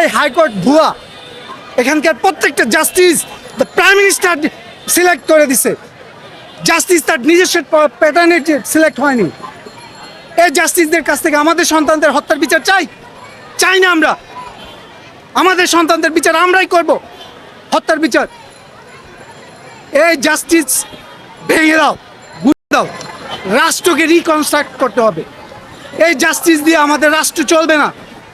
এই হাইকোর্ট ভুয়া। এখানকার প্রত্যেকটা justice the prime minister select করে দিছে। জাস্টিস তার নিজস্ব প্যাটার্নে সিলেক্ট হয়নি। এই জাস্টিসদের কাছ থেকে আমাদের সন্তানদের হত্যার বিচার চাই। চাই না আমরা। আমাদের সন্তানদের বিচার আমরাই করব। হত্যার বিচার। এই জাস্টিস ভেঙে দাও বুঝে দাও। রাষ্ট্রকে রিকনস্ট্রাক্ট করতে হবে। এই জাস্টিস দিয়ে আমাদের রাষ্ট্র চলবে না।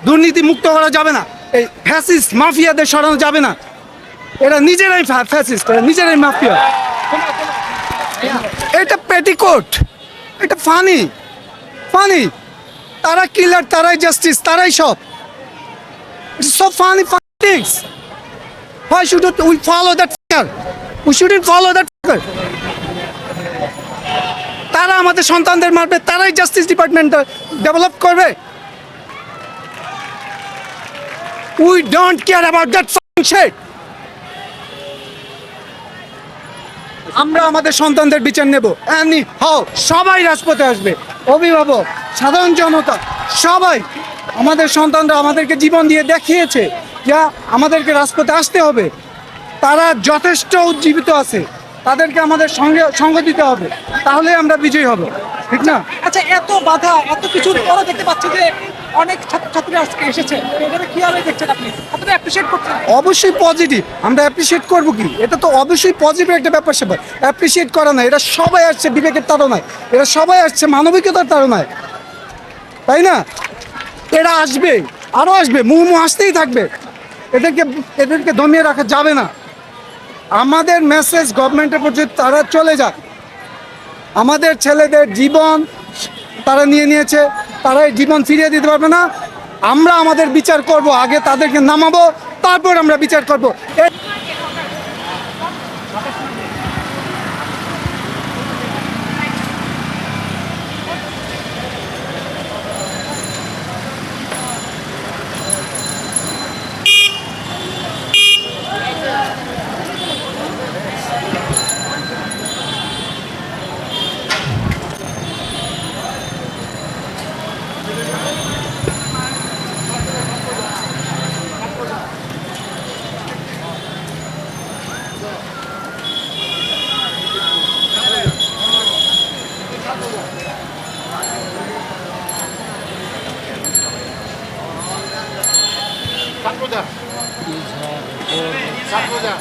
দুর্নীতি মুক্ত করা যাবে না। এই ফ্যাসিস্ট মাফিয়াদের সরানো যাবে না এরা নিজেরাই ফ্যাসিস্ট, এরা নিজেরাই মাফিয়া এটা পেটিকোট, এটা ফানি ফানি তারা কিলার তারাই জাস্টিস তারাই সব funny fucking things. Why should we follow that fucker? We shouldn't follow that. তারা আমাদের সন্তানদের মারবে, তারাই জাস্টিস ডিপার্টমেন্ট ডেভেলপ করবে we don't care about that shit আমরা আমাদের সন্তানদের বিচার নেব। এমনি, হাও, সবাই রাজপথে আসবে। অভিভাবক, সাধারণ জনতা, সবাই। আমাদের সন্তানরা আমাদেরকে জীবন দিয়ে দেখিয়েছে যা আমাদেরকে রাজপথে আসতে হবে। তারা যথেষ্ট উজ্জীবিত আছে। তাদেরকে আমাদের সঙ্গে, সঙ্গ দিতে হবে। তাহলে আমরা বিজয়ী হব। ঠিক না? আচ্ছা এত বাধা, এত কিছুর যে অনেক ছাত্রছাত্রী আজকে এসেছে। এখানে কীভাবে দেখছেন আপনি? আপনি অ্যাপ্রিসিয়েট করছেন? অবশ্যই পজিটিভ আমরা অ্যাপ্রিসিয়েট করব কি? এটা তো অবশ্যই পজিটিভ একটা ব্যাপার স্যাপার। অ্যাপ্রিসিয়েট করা না এটা সবাই আসছে বিবেকের তাড়নায়। এরা সবাই আসছে মানবিকতার তাড়নায়। তাই না? এরা আসবে। আরও আসবে। মুহ আসতেই থাকবে। এদেরকে এদেরকে দমিয়ে রাখা যাবে না। আমাদের মেসেজ গভর্নমেন্টের পর্যন্ত তারা চলে যাক। আমাদের ছেলেদের জীবন তারা নিয়ে নিয়েছে। তারা এই জীবন ফিরিয়ে দিতে পারবে না। আমরা আমাদের বিচার করব, আগে তাদেরকে নামাবো, তারপর আমরা বিচার করব। ছাত্রদা ছাত্রদা